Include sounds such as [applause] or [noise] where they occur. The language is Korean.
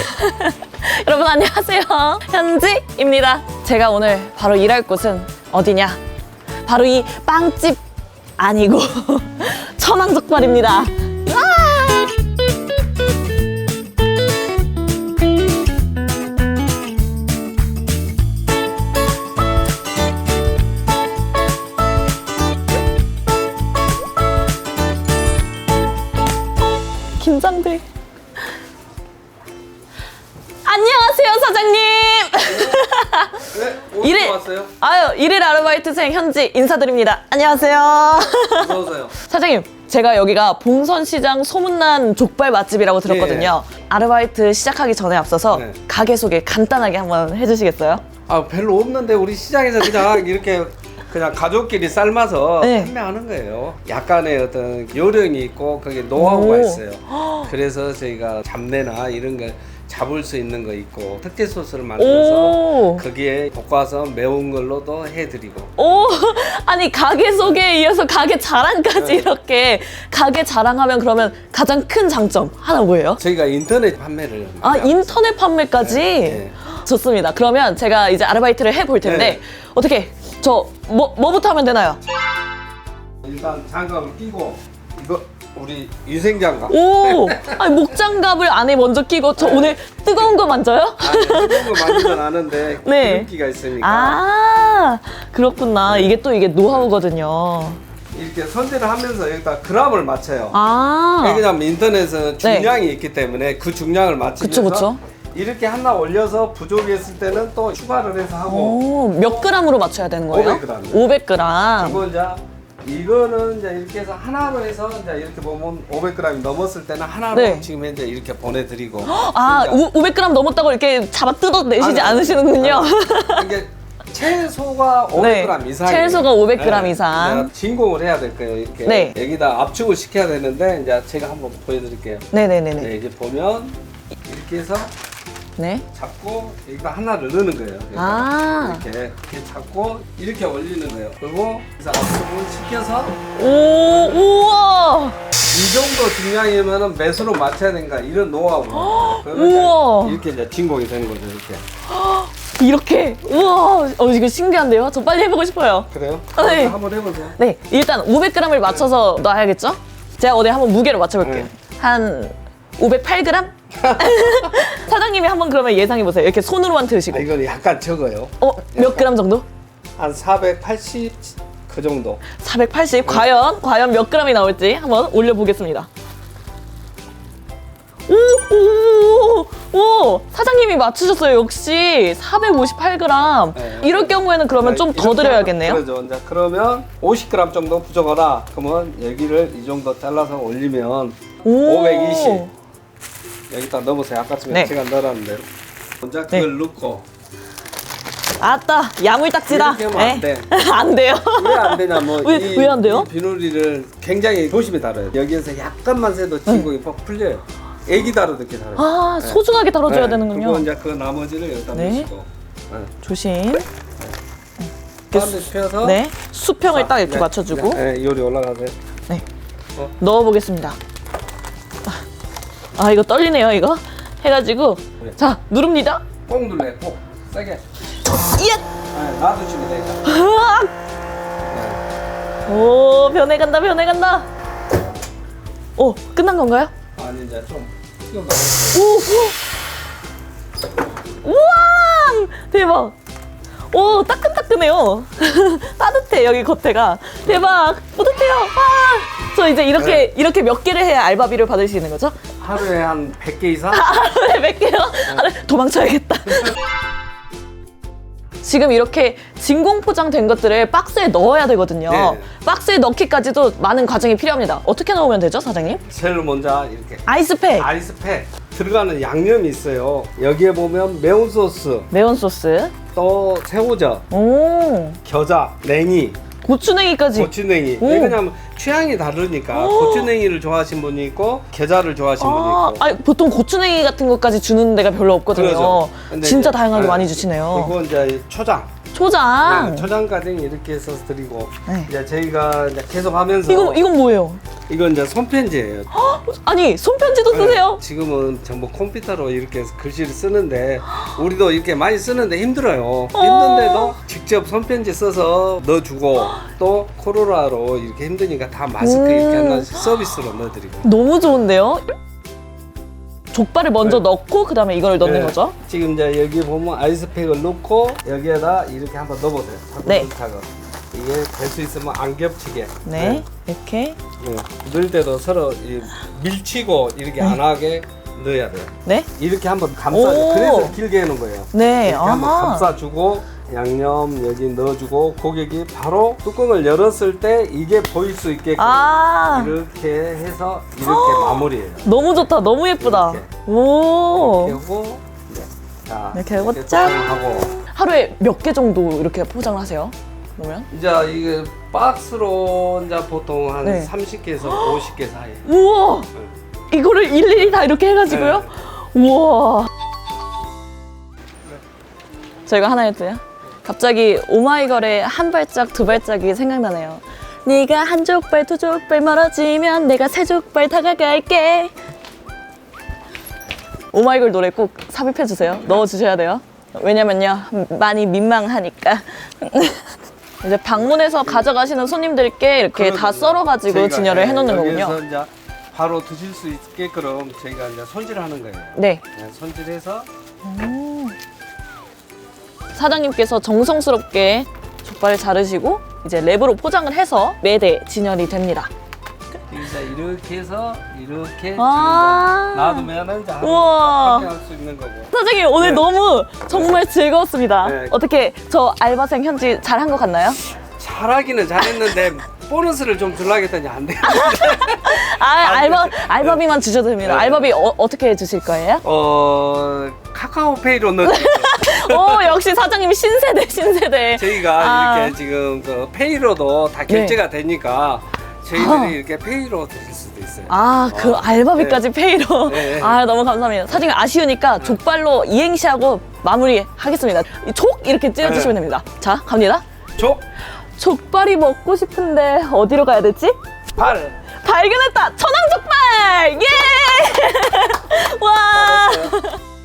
[laughs] 여러분 안녕하세요. 현지입니다. 제가 오늘 바로 일할 곳은 어디냐? 바로 이 빵집 아니고 [laughs] 천왕족발입니다. 와! 긴장돼. 안녕하세요, 사장님. 네, [laughs] 오늘 일일 왔어요? 아유, 일일 아르바이트생 현지 인사드립니다. 안녕하세요. 어서 오세요. [laughs] 사장님, 제가 여기가 봉선시장 소문난 족발 맛집이라고 들었거든요. 아르바이트 시작하기 전에 앞서서 네. 가게 소개 간단하게 한번 해주시겠어요? 아 별로 없는데 우리 시장에서 그냥 이렇게 그냥 가족끼리 삶아서 네. 판매하는 거예요. 약간의 어떤 요령이 있고 거기에 노하우가 오. 있어요. 그래서 저희가 잡내나 이런 거 잡을 수 있는 거 있고 특제 소스를 만들어서 오, 거기에 볶아서 매운 걸로도 해드리고 오, [laughs] 아니 가게 소개에 이어서 가게 자랑까지 네. 이렇게 가게 자랑하면 그러면 가장 큰 장점 하나 뭐예요? 저희가 인터넷 판매를 아 합니다. 인터넷 판매까지 네. 좋습니다. 그러면 제가 이제 아르바이트를 해볼 텐데 네. 어떻게 저 뭐 뭐부터 하면 되나요? 일단 장갑을 끼고 이거 우리 위생장갑 오, 아니 목장갑을 안에 먼저 끼고 저 오늘 뜨거운 거 만져요? 아, 뜨거운 거 만지는 않은데 [laughs] 네. 기름기가 있으니까 아 그렇구나. 이게 또 이게 노하우거든요. 이렇게 선택을 하면서 여기다 그람을 맞춰요. 아, 왜냐면 인터넷은 중량이 있기 때문에 그 중량을 맞추면서 그쵸, 그쵸. 이렇게 하나 올려서 부족했을 때는 또 추가를 해서 하고 오, 몇 그램으로 맞춰야 되는 거예요? 500g. 500g. 이거 이제 이거는 이제 이렇게 해서 하나로 해서 이제 이렇게 보면 500g이 넘었을 때는 하나로 네. 지금 현재 이렇게 보내드리고 [gasps] 아, 그러니까 500g 넘었다고 이렇게 잡아 뜯어내시지 아니, 아니. 않으시는군요. 이게 최소가 500g 네, 이상 최소가 500g 이상. 진공을 해야 될 거예요 이렇게 네. 여기다 압축을 시켜야 되는데 이제 제가 한번 보여드릴게요 네네네네. 네, 이제 보면 이렇게 해서 네. 잡고 여기다 하나를 넣는 거예요. 여기다. 아. 이렇게 이렇게 잡고 이렇게 올리는 거예요. 그리고 그래서 압축을 시켜서 오, 우와. 이 정도 중량이면은 몇으로 맞춰야 되는가 이런 노하우. 그러면 우와. 이렇게 이제 진공이 되는 거죠. 이렇게. 이렇게. 우와. 어, 이거 신기한데요? 저 빨리 해보고 싶어요. 그래요? 네. 한번 해보세요. 네, 일단 500g을 맞춰서 놔야겠죠? 제가 어디 한번 무게를 맞춰볼게요. 네. 한 508g? [laughs] 사장님이 한번 그러면 예상해 보세요. 이렇게 손으로만 드시고. 아, 이건 약간 적어요. 어, 몇 그램 정도? 한 480 그 정도. 480. 과연, 과연 몇 그램이 나올지 한번 올려 보겠습니다. 오, 오, 오, 사장님이 맞추셨어요. 역시 458g. 네. 이럴 경우에는 그러면 좀더 이렇게 드려야겠네요. 그러죠. 이제 그러면 50g 정도 부족하다. 그러면 여기를 이 정도 잘라서 올리면 오. 520. 여기다 넣어보세요. 아까쯤에 네. 제가 넣었는데. 먼저 그걸 넣고 아따, 야물딱지다. 이렇게 하면 안 돼. [laughs] 안 돼요. 왜 안 되냐면 [laughs] 왜- 이, 왜안 돼요? 이 비누리를 굉장히 조심히 다뤄요. 여기에서 약간만 새도 진공이 퍽 풀려요. 애기 다루듯이 다뤄요. 아, 네. 소중하게 다뤄줘야 네, 되는군요. 그리고 이제 그 나머지를 여기다 네. 넣으시고 네. 조심. 펴서 네. 수평을 딱 이렇게 네, 맞춰주고. 네, 네, 요리 올라가세요. 네. 어. 넣어보겠습니다. 아, 이거 떨리네요, 이거. 해가지고. 네. 자, 누릅니다. 꼭 눌러요. 꼭 세게. 예! 네, 놔두시면 돼요. 으악! 네. 오, 변해간다, 변해간다. 오, 끝난 건가요? 아니 이제 좀 튀어나오고 오, 오. 우와! 대박. 오, 따끈따끈해요. [laughs] 따뜻해, 여기 겉에가. 대박. 뿌듯해요. 아, 저 이제 이렇게, 네. 이렇게 몇 개를 해야 알바비를 받을 수 있는 거죠? 하루에 한 100개 이상? [laughs] 하루에 몇 개요? 하루에 도망쳐야겠다. [laughs] 지금 이렇게 진공 포장된 것들을 박스에 넣어야 되거든요. 네. 박스에 넣기까지도 많은 과정이 필요합니다. 어떻게 넣으면 되죠, 사장님? 제일 먼저 이렇게 아이스팩, 아이스팩 들어가는 양념이 있어요. 여기에 보면 매운 소스, 매운 소스, 또 새우젓, 오, 겨자, 냉이, 고추냉이까지. 고추냉이. 오. 왜냐면 취향이 다르니까 오. 고추냉이를 좋아하시는 분이 있고 겨자를 좋아하시는 분이 아, 있고. 아니, 보통 고추냉이 같은 것까지 주는 데가 별로 없거든요. 그러죠. 근데 진짜 이제- 다양하게 네. 많이 주시네요. 그리고 이제 초장. 초장. 네, 초장까지 이렇게 해서 드리고 네. 이제 저희가 이제 계속 하면서 이거 이건 뭐예요? 이건 이제 손편지예요. 아니 손편지도 네, 쓰세요? 지금은 전부 컴퓨터로 이렇게 글씨를 쓰는데 우리도 이렇게 많이 쓰는데 힘들어요. 힘든데도 직접 손편지 써서 넣어주고 또 코로나로 이렇게 힘드니까 다 마스크 음. 이렇게 하나씩 서비스로 넣어드리고. 너무 좋은데요? 족발을 먼저 네. 넣고 그다음에 이걸 넣는 네, 거죠? 지금 이제 여기 보면 아이스팩을 넣고 여기에다 이렇게 한번 넣어보세요. 네. 차근차근. 이게 될 수 있으면 안 겹치게. 네. 이렇게. 네. 넣을 때도 서로 이 밀치고 이렇게 안 하게 넣어야 돼요. 네. 이렇게 한번 감싸. 오. 그래서 길게 해놓은 거예요. 네. 이렇게 한번 아하. 감싸주고 양념 여기 넣어주고 고객이 바로 뚜껑을 열었을 때 이게 보일 수 있게끔 아. 이렇게 해서 이렇게 마무리해요. 너무 좋다. 너무 예쁘다. 이렇게. 오. 이렇게 하고 네. 자, 이렇게 하고 짠. 하고 하루에 몇 개 정도 이렇게 포장을 하세요? 그러면? 이제 이게 박스로 이제 보통 한 네. 30개에서 50개 사이. 우와. 이거를 일일이 다 이렇게 해가지고요? 우와. 저희가 하나 했어요. 갑자기 오마이걸의 한 발짝 두 발짝이 생각나네요. 네가 한 족발 두 족발 멀어지면 내가 세 족발 다가갈게. 오마이걸 노래 꼭 삽입해 주세요. 넣어 주셔야 돼요. 왜냐면요 많이 민망하니까. [laughs] 이제 방문해서 가져가시는 손님들께 이렇게 다 썰어가지고 진열을 예, 해놓는 거군요. 이제 바로 드실 수 있게끔 저희가 이제 손질하는 거예요. 네. 네, 손질해서 사장님께서 정성스럽게 족발을 자르시고 이제 랩으로 포장을 해서 매대 진열이 됩니다. 이제 이렇게 해서 이렇게 아. 놔두면은 이제 우와. 할수 있는 거고. 사장님 오늘 네. 너무 정말 즐거웠습니다. 네. 어떻게 저 알바생 현지 잘 한 것 같나요? 잘하기는 잘했는데 [laughs] 보너스를 좀 했더니 안 돼. 아 알바 알바비만 주셔도 됩니다. 네. 알바비 어, 어떻게 주실 거예요? 어 카카오페이로 넣 오 역시 사장님 신세대 신세대. 저희가 아. 이렇게 지금 그 페이로도 다 결제가 되니까 저희들이 아. 이렇게 페이로 드릴 수도 있어요. 아, 그 어. 알바비까지 페이로. 네. 아, 너무 감사합니다. 사장님 아쉬우니까 족발로 이행시하고 마무리 하겠습니다. 이촉 이렇게 찌르주시면 네. 됩니다. 자, 갑니다. 족, 족발이 먹고 싶은데 어디로 가야 되지? 발. 발견했다! 천왕 족발! 예! [laughs]